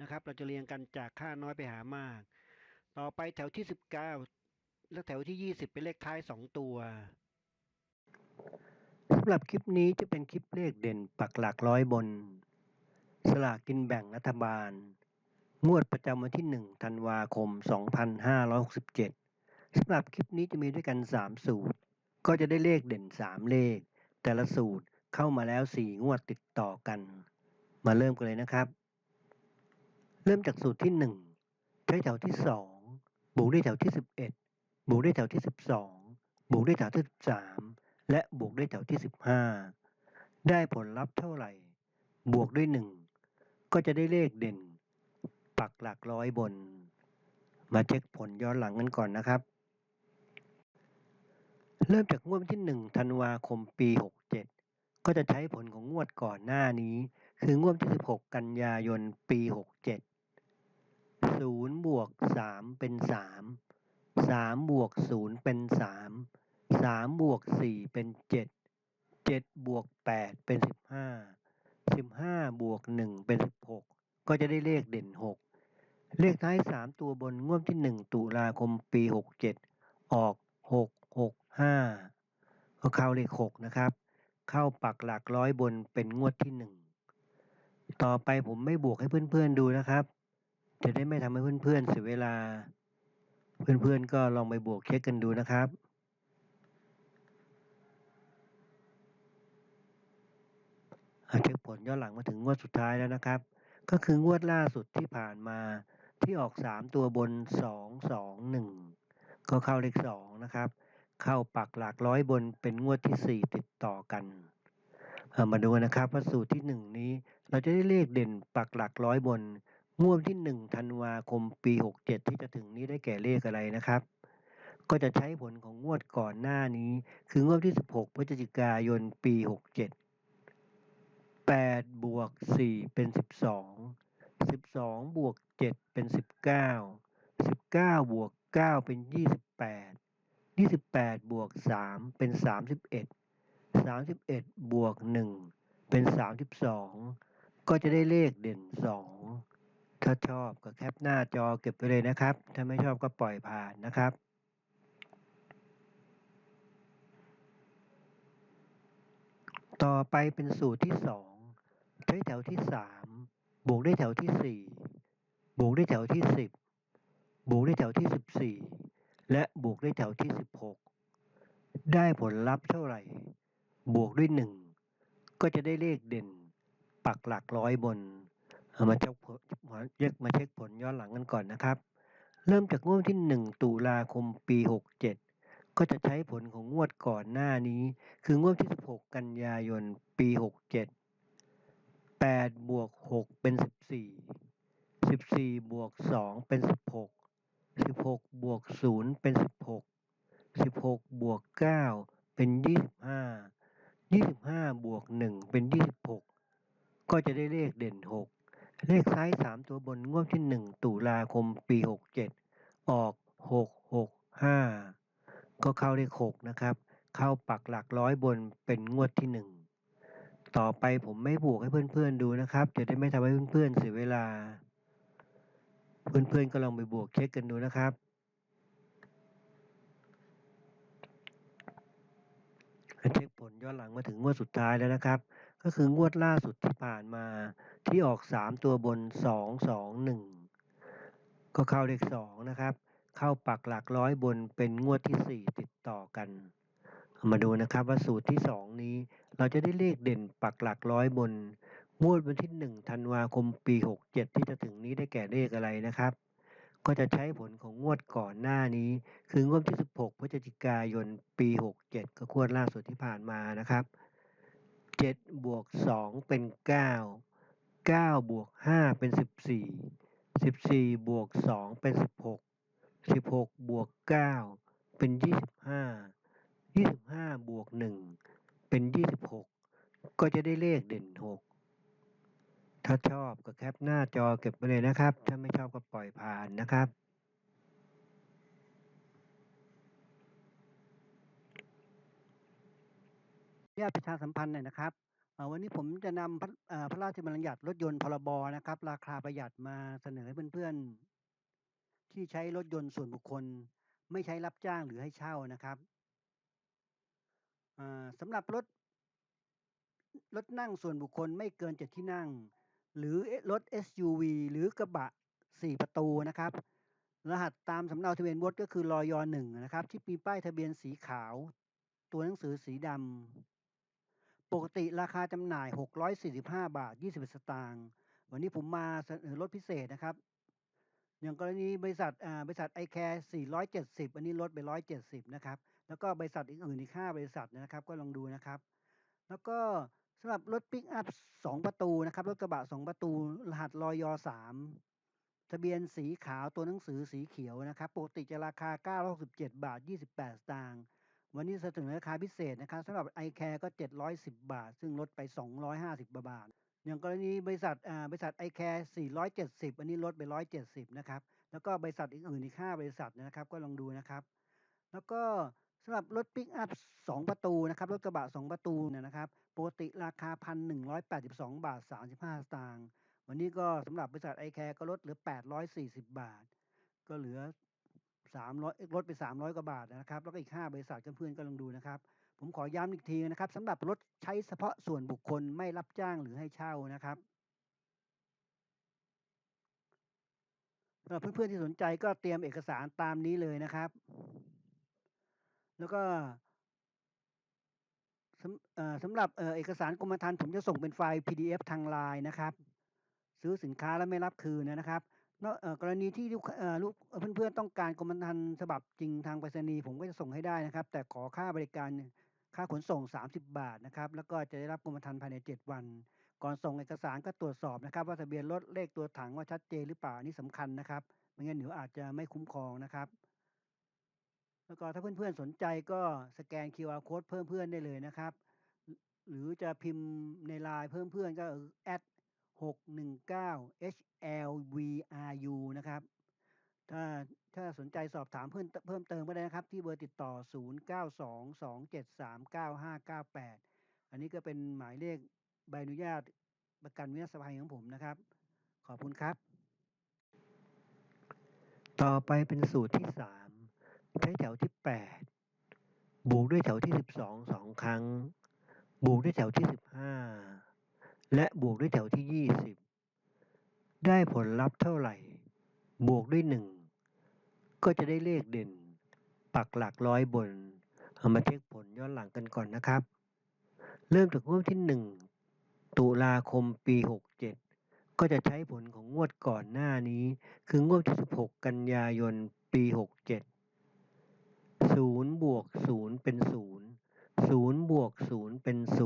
นะครับ เราจะเรียงกันจากค่าน้อยไปหามาก ต่อไปแถวที่ 19 และแถวที่ 20 เป็นเลขท้าย 2 ตัวสำหรับคลิปนี้จะเป็นคลิปเลขเด่นปักหลักร้อยบน สลากกินแบ่งรัฐบาล งวดประจำวันที่ 1 ธันวาคม 2567สำหรับคลิปนี้จะมีด้วยกัน 3 สูตร ก็จะได้เลขเด่น 3 เลข แต่ละสูตรเข้ามาแล้ว 4 งวดติดต่อกัน มาเริ่มกันเลยนะครับ เริ่มจากสูตรที่1ใช้แถวที่2บวกด้วยแถวที่11บวกด้วยแถวที่12บวกด้วยแถวที่13และบวกด้วยแถวที่15ได้ผลลัพธ์เท่าไหร่ บวกด้วย1ก็จะได้เลขเด่น ปักหลักร้อยบน มาเช็คผลย้อนหลังกันก่อนนะครับ เริ่มจากงวดวันที่1ธันวาคมปี67ก็จะใช้ผลของงวดก่อนหน้านี้ คืองวดที่16กันยายนปี ศูนย์บวกสามเป็นสามสามบวกศูนย์เป็นสามสามบวกสี่เป็นเจ็ดเจ็ดบวกแปดเป็นสิบห้าสิบห้าบวกหนึ่งเป็นสิบหกก็จะได้เลขเด่นหกเลขท้ายสามตัวบนงวดที่หนึ่งตุลาคมปีหกเจ็ดออกหกหกห้าก็เข้าเลขหกนะครับ เข้าปักหลักร้อยบนเป็นงวดที่หนึ่งต่อไปผมไม่บวกให้เพื่อนๆดูนะครับ จะได้ไม่ทำให้เพื่อนๆเสียเวลา เพื่อนๆก็ลองไปบวกเช็คกันดูนะครับอะเช็คผลย้อนหลังมาถึงงวดสุดท้ายแล้วนะครับ ก็คืองวดล่าสุดที่ผ่านมาที่ออก 3 ตัวบน 2 2 1 ก็เข้าเลข2นะครับ เข้าปักหลักร้อยบนเป็นงวดที่ 4 ติดต่อกันามาดูนะครับว่าสูตรที่ 1 นี้เราจะได้เลขเด่นปักหลักร้อยบน งวดที่หนึ่งธันวาคมปีหกเจ็ดที่จะถึงนี้ได้แก่เลขอะไรนะครับ ก็จะใช้ผลของงวดก่อนหน้านี้ คืองวดที่สิบหกพฤศจิกายนปีหกเจ็ดแปดบวกสี่เป็นสิบสองสิบสองบวกเจ็ดเป็นสิบเก้าสิบเก้าบวกเก้าเป็นยี่สิบแปดยี่สิบแปดบวกสามเป็นสามสิบเอ็ดสามสิบเอ็ดบวกหนึ่งเป็นสามสิบสองก็จะได้เลขเด่นสอง ถ้าชอบก็แคปหน้าจอเก็บไปเลยนะครับ ถ้าไม่ชอบก็ปล่อยผ่านนะครับต่อไปเป็นสูตรที่2ใช้แถวที่ 3 บวกด้วยแถวที่ 4 บวกด้วยแถวที่ 10 บวกด้วยแถวที่ 14 และบวกด้วยแถวที่ 16 ได้ผลลัพธ์เท่าไหร่ บวกด้วย 1 ก็จะได้เลขเด่น ปักหลักร้อยบน เอามาเช็คผลเรียกมาเช็คผลย้อนหลังกันก่อนนะครับ เริ่มจากงวดที่ 1 ตุลาคมปี 67 ก็จะใช้ผลของงวดก่อนหน้านี้ คืองวดที่ 16 กันยายนปี 67 8 บวก 6 เป็น 14 14 บวก 2 เป็น 16 16 บวก 0 เป็น 16 16 บวก 9 เป็น 25 25 บวก 1 เป็น 26 ก็จะได้เลขเด่น 6 เลขท้าย3ตัวบนงวดที่1ตุลาคมปี67ออก665ก็เข้าเลข6นะครับ เข้าปักหลักร้อยบนเป็นงวดที่1ต่อไปผมไม่บวกให้เพื่อนๆดูนะครับจะได้ไม่ทำให้เพื่อนๆเสียเวลา เพื่อนๆก็ลองไปบวกเช็คกันดูนะครับ เช็คผลย้อนหลังมาถึงงวดสุดท้ายแล้วนะครับ ก็คืองวดล่าสุดที่ผ่านมาที่ออก 3 ตัวบน 2 2 1 ก็เข้าเลข2นะครับ เข้าปักหลักร้อยบนเป็นงวดที่ 4 ติดต่อกัน มาดูนะครับว่าสูตรที่ 2 นี้เราจะได้เลขเด่นปักหลักร้อยบน งวดวันที่1ธันวาคมปี 67 ที่จะถึงนี้ได้แก่เลขอะไรนะครับ ก็จะใช้ผลของงวดก่อนหน้านี้ คืองวดที่ 16 พฤศจิกายนปี 67 ก็งวดล่าสุดที่ผ่านมานะครับ 7บวก2เป็น9 9บวก5เป็น14 14บวก2เป็น16 16บวก9เป็น25 25บวก1เป็น26ก็จะได้เลขเด่น6ถ้าชอบก็แคปหน้าจอเก็บไว้เลยนะครับ ถ้าไม่ชอบก็ปล่อยผ่านนะครับ ญาตประชาสัมพันธ์หน่อยนะครับเอ่อวันนี้ผมจะนำพระเอ่อพระราชบัญญัติรถยนต์พรบนะครับ ราคาประหยัดมาเสนอให้เพื่อนๆ ที่ใช้รถยนต์ส่วนบุคคล ไม่ใช้รับจ้างหรือให้เช่านะครับอ่าสำหรับรถรถนั่งส่วนบุคคลไม่เกินเจ็ดที่นั่ง หรือรถ SUV หรือกระบะสี่ประตูนะครับ รหัสตามสำเนาทะเบียนรถก็คือรอยหนึ่งนะครับ ที่มีป้ายทะเบียนสีขาว ตัวหนังสือสีดำ ปกติราคาจำหน่าย 645 บาท21สตางค์ วันนี้ผมมาเสนอลดพิเศษนะครับ อย่างกรณีบริษัทบริษัทไอแคร์470 อันนี้ลดไป 170 นะครับ แล้วก็บริษัทอื่นๆอีก 5 บริษัทนะครับ ก็ลองดูนะครับ แล้วก็สำหรับรถปิกอัพ 2 ประตูนะครับ รถกระบะ 2 ประตู รหัสรอยอ3ทะเบียนสีขาวตัวหนังสือสีเขียวนะครับ ปกติจะราคา 967 บาท 28 สตางค์ วันนี้เสนอราคาพิเศษนะครับสำหรับ i c a r e ก็ 710 บาท ซึ่งลดไป 250บาท อย่างกรณีบริษัทอ่าบริษัท i c a r e 470 อันนี้ลดไป 170 นะครับ แล้วก็บริษัทอื่นอีก 5 บริษัทนะครับก็ลองดูนะครับ แล้วก็สำหรับรถปิกอัพ 2 ประตูนะครับ รถกระบะ 2 ประตูเนี่ยนะครับปกติราคา 1,182 บาท 35 สตางค์วันนี้ก็สำหรับบริษัท i c a r e ก็ลดเหลือ 840 บาท ก็เหลือ 300ลดไป 300 กว่าบาทนะครับ แล้วก็อีก 5 บริษัทเพื่อนๆก็ลองดูนะครับ ผมขอย้ำอีกทีนะครับสำหรับรถใช้เฉพาะส่วนบุคคลไม่รับจ้างหรือให้เช่านะครับสำหรับเพื่อนๆที่สนใจก็เตรียมเอกสารตามนี้เลยนะครับ แล้วก็สำหรับเอกสารกรมธรรม์ผมจะส่งเป็นไฟล์ PDF ทางไลน์นะครับ ซื้อสินค้าแล้วไม่รับคืนนะครับ นอกเอ่อกรณีที่ลูกเอ่อลูกเพื่อน ๆ ต้องการกรมธรรม์ฉบับจริงทางไปรษณีย์ ผมก็จะส่งให้ได้นะครับ แต่ขอค่าบริการ ค่าขนส่ง 30 บาทนะครับ แล้วก็จะได้รับกรมธรรม์ภายใน 7 วัน ก่อนส่งเอกสารก็ตรวจสอบนะครับ ว่าทะเบียนรถ เลขตัวถังว่าชัดเจนหรือเปล่า อันนี่สำคัญนะครับ ไม่งั้นเดี๋ยวอาจจะไม่คุ้มครองนะครับ แล้วก็ถ้าเพื่อนๆสนใจก็สแกน QR code เพิ่มเพื่อนได้เลยนะครับ หรือจะพิมพ์ในไลน์เพิ่มเพื่อนก็แอด 619 HLVRU นะครับ ถ้าถ้าสนใจสอบถามเพิ่มเพิ่มเติมก็ได้นะครับ ที่เบอร์ติดต่อ 0922739598 อันนี้ก็เป็นหมายเลขใบอนุญาตประกันวินาศภัยของผมนะครับ ขอบคุณครับ ต่อไปเป็นสูตรที่ 3 ใช้แถวที่ 8 บวกด้วยแถวที่ 12สองครั้ง บวกด้วยแถวที่ 15 และบวกด้วยแถวที่ 20 ได้ผลลัพธ์เท่าไหร่ บวกด้วย 1 ก็จะได้เลขเด่น ปักหลักร้อยบน เอามาเช็คผลย้อนหลังกันก่อนนะครับ เริ่มจากงวดที่ 1 ตุลาคมปี 67 ก็ก็จะใช้ผลของงวดก่อนหน้านี้ คืองวดที่ 16 กันยายนปี 67 0บวก0เป็น0 0บวก0เป็น0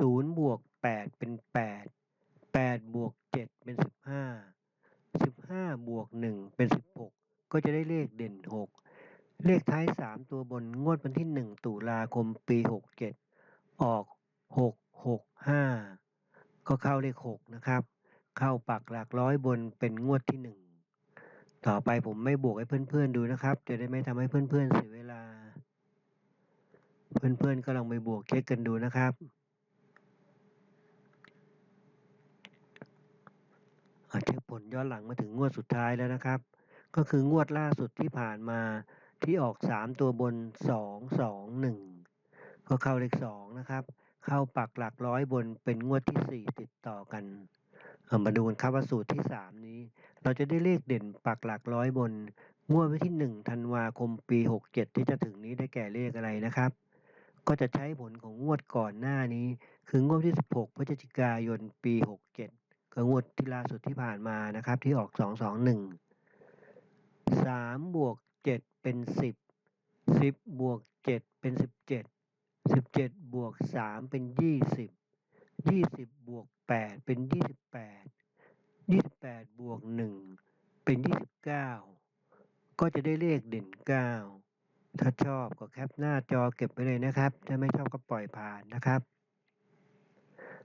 0บวก 8เป็น8 8บวก7เป็น15 15บวก1เป็น16ก็จะได้เลขเด่น6เลขท้าย3ตัวบนงวดวันที่1ตุลาคมปี67ออก6 6 5ก็เข้าเลข6นะครับ เข้าปักหลักร้อยบนเป็นงวดที่1ต่อไปผมไม่บวกให้เพื่อนๆดูนะครับ จะได้ไม่ทำให้เพื่อนๆเสียเวลา เพื่อนๆก็ลองไปบวกเช็คกันดูนะครับ อะเช็ค ผลย้อนหลังมาถึงงวดสุดท้ายแล้วนะครับ ก็คืองวดล่าสุดที่ผ่านมาที่ออก 3 ตัวบน 2 2 1 ก็เข้าเลข2นะครับ เข้าปักหลักร้อยบนเป็นงวดที่ 4 ติดต่อกันามาดูกันครับว่าสูตรที่ 3 นี้ เราจะได้เลขเด่นปักหลักร้อยบน งวดวันที่ 1 ธันวาคมปี 67 ที่จะถึงนี้ได้แก่เลขอะไรนะครับ ก็จะใช้ผลของงวดก่อนหน้านี้ คืองวดที่ 16 พฤศจิกายนปี 67 ก็งวดที่ล่าสุดที่ผ่านมานะครับ ที่ออก221 3บวก7เป็น10 10บวก7เป็น17 17บวก3เป็น20 20บวก8เป็น28 28บวก1เป็น29ก็จะได้เลขเด่น9ถ้าชอบก็แคปหน้าจอเก็บไว้เลยนะครับ ถ้าไม่ชอบก็ปล่อยผ่านนะครับ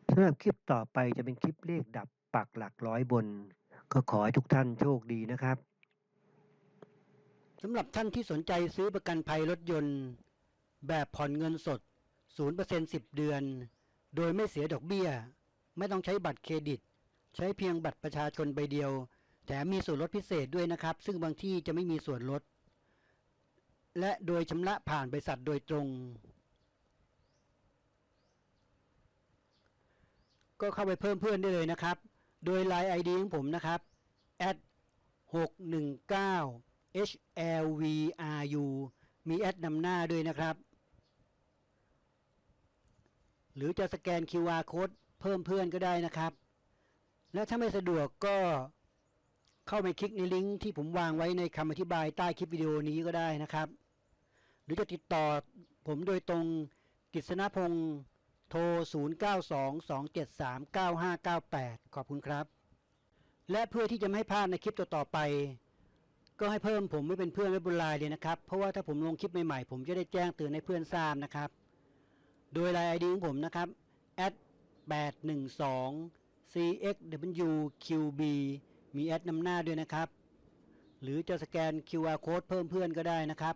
สำหรับคลิปต่อไปจะเป็นคลิปเลขดับปักหลักร้อยบน ก็ขอให้ทุกท่านโชคดีนะครับสำหรับท่านที่สนใจซื้อประกันภัยรถยนต์ แบบผ่อนเงินสด 0% 10 เดือน โดยไม่เสียดอกเบี้ย ไม่ต้องใช้บัตรเครดิต ใช้เพียงบัตรประชาชนใบเดียว แถมมีส่วนลดพิเศษด้วยนะครับ ซึ่งบางที่จะไม่มีส่วนลด และโดยชำระผ่านบริษัทโดยตรง ก็เข้าไปเพิ่มเพื่อนได้เลยนะครับ โดย Line ID ของผมนะครับ at 619 HLVRU มีแอดนำหน้าด้วยนะครับ หรือจะสแกน QR code เพิ่มเพื่อนก็ได้นะครับ และถ้าไม่สะดวกก็เข้าไปคลิกในลิงก์ที่ผมวางไว้ในคำอธิบายใต้คลิปวิดีโอนี้ก็ได้นะครับ หรือจะติดต่อผมโดยตรงกิษณพงศ์ โทร 0922739598 ขอบคุณครับ และเพื่อที่จะไม่ให้พลาดในคลิปต่อๆไป ก็ให้เพิ่มผมไว้เป็นเพื่อนไว้บนไลน์เลยนะครับ เพราะว่าถ้าผมลงคลิปใหม่ๆ ผมจะได้แจ้งเตือนให้เพื่อนทราบนะครับ โดยไลน์ ID ของผมนะครับ 812 cxwqb มีแอดนำหน้าด้วยนะครับ หรือจะสแกน QR code เพิ่มเพื่อนก็ได้นะครับ